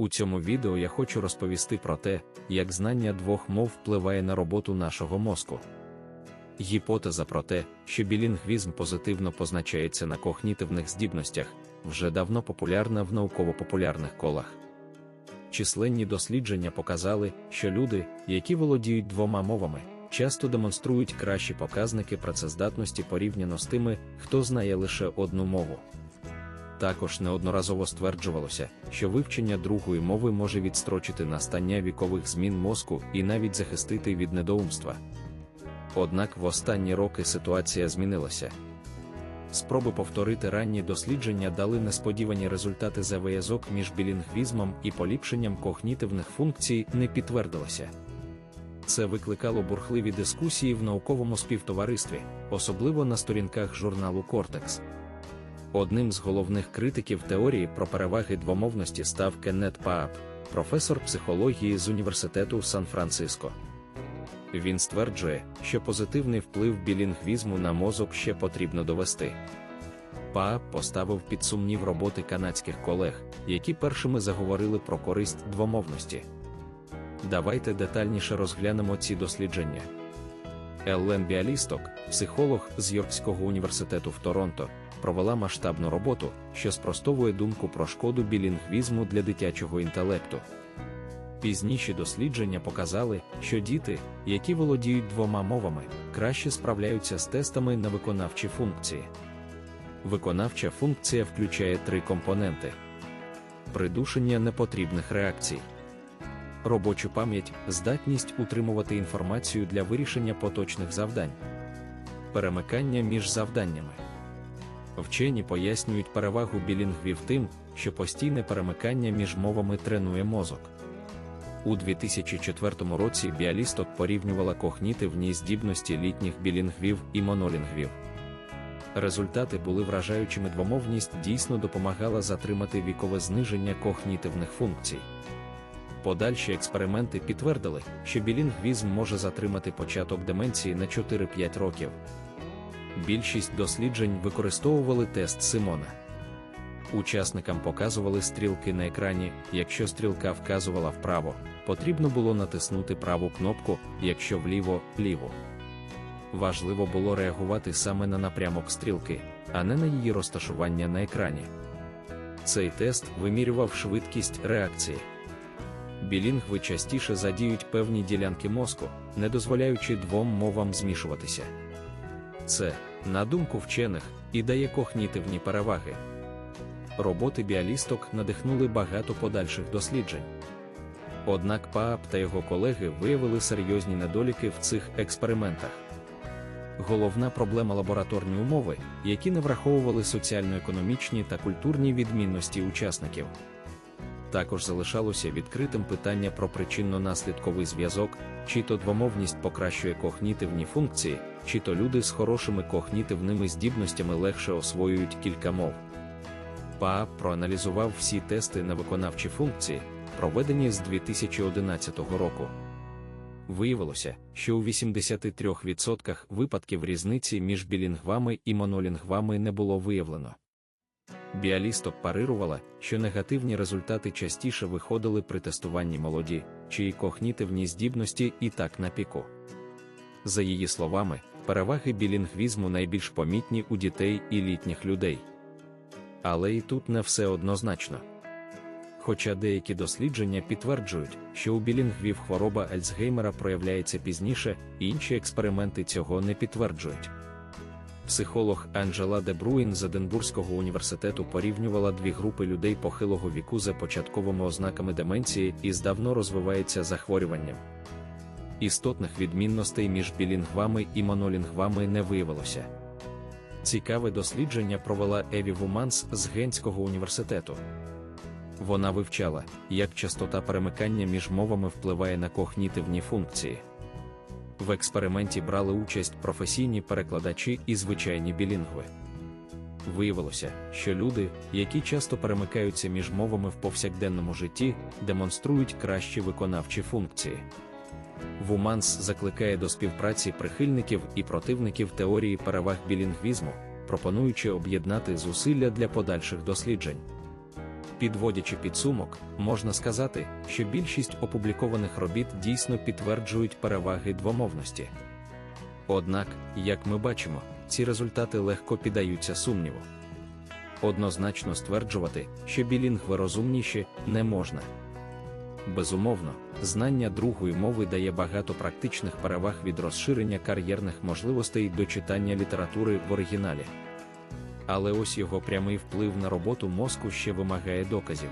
У цьому відео я хочу розповісти про те, як знання двох мов впливає на роботу нашого мозку. Гіпотеза про те, що білінгвізм позитивно позначається на когнітивних здібностях, вже давно популярна в науково-популярних колах. Численні дослідження показали, що люди, які володіють двома мовами, часто демонструють кращі показники працездатності порівняно з тими, хто знає лише одну мову. Також неодноразово стверджувалося, що вивчення другої мови може відстрочити настання вікових змін мозку і навіть захистити від недоумства. Однак в останні роки ситуація змінилася. Спроби повторити ранні дослідження дали несподівані результати зв'язок між білінгвізмом і поліпшенням когнітивних функцій не підтвердилося. Це викликало бурхливі дискусії в науковому співтоваристві, особливо на сторінках журналу Кортекс. Одним з головних критиків теорії про переваги двомовності став Кеннет Паап, професор психології з університету Сан-Франциско. Він стверджує, що позитивний вплив білінгвізму на мозок ще потрібно довести. Паап поставив під сумнів роботи канадських колег, які першими заговорили про користь двомовності. Давайте детальніше розглянемо ці дослідження. Еллен Біалісток, психолог з Йоркського університету в Торонто, провела масштабну роботу, що спростовує думку про шкоду білінгвізму для дитячого інтелекту. Пізніші дослідження показали, що діти, які володіють двома мовами, краще справляються з тестами на виконавчі функції. Виконавча функція включає три компоненти: придушення непотрібних реакцій, робочу пам'ять, здатність утримувати інформацію для вирішення поточних завдань, перемикання між завданнями. Вчені пояснюють перевагу білінгвів тим, що постійне перемикання між мовами тренує мозок. У 2004 році біалісток порівнювала когнітивні здібності літніх білінгвів і монолінгвів. Результати були вражаючими двомовність дійсно допомагала затримати вікове зниження когнітивних функцій. Подальші експерименти підтвердили, що білінгвізм може затримати початок деменції на 4-5 років. Більшість досліджень використовували тест Симона. Учасникам показували стрілки на екрані, якщо стрілка вказувала вправо, потрібно було натиснути праву кнопку, якщо вліво ліву. Важливо було реагувати саме на напрямок стрілки, а не на її розташування на екрані. Цей тест вимірював швидкість реакції. Білінгви частіше задіють певні ділянки мозку, не дозволяючи двом мовам змішуватися. Це, на думку вчених, і дає когнітивні переваги. Роботи біалісток надихнули багато подальших досліджень. Однак Паап та його колеги виявили серйозні недоліки в цих експериментах. Головна проблема лабораторні умови, які не враховували соціально-економічні та культурні відмінності учасників. Також залишалося відкритим питання про причинно-наслідковий зв'язок, чи то двомовність покращує когнітивні функції, чи то люди з хорошими когнітивними здібностями легше освоюють кілька мов. ПААП проаналізував всі тести на виконавчі функції, проведені з 2011 року. Виявилося, що у 83% випадків різниці між білінгвами і монолінгвами не було виявлено. Біалісток парирувала, що негативні результати частіше виходили при тестуванні молоді, чиї когнітивні здібності і так на піку. За її словами, переваги білінгвізму найбільш помітні у дітей і літніх людей. Але і тут не все однозначно. Хоча деякі дослідження підтверджують, що у білінгвів хвороба Альцгеймера проявляється пізніше, інші експерименти цього не підтверджують. Психолог Анджела Дебруїн з Единбурзького університету порівнювала дві групи людей похилого віку за початковими ознаками деменції і з давно розвивається захворюванням. Істотних відмінностей між білінгвами і монолінгвами не виявилося. Цікаве дослідження провела Еві Вуманс з Генського університету. Вона вивчала, як частота перемикання між мовами впливає на когнітивні функції. В експерименті брали участь професійні перекладачі і звичайні білінгви. Виявилося, що люди, які часто перемикаються між мовами в повсякденному житті, демонструють кращі виконавчі функції. Вуманс закликає до співпраці прихильників і противників теорії переваг білінгвізму, пропонуючи об'єднати зусилля для подальших досліджень. Підводячи підсумок, можна сказати, що більшість опублікованих робіт дійсно підтверджують переваги двомовності. Однак, як ми бачимо, ці результати легко піддаються сумніву. Однозначно стверджувати, що білінгви розумніші, не можна. Безумовно, знання другої мови дає багато практичних переваг від розширення кар'єрних можливостей до читання літератури в оригіналі. Але ось його прямий вплив на роботу мозку ще вимагає доказів.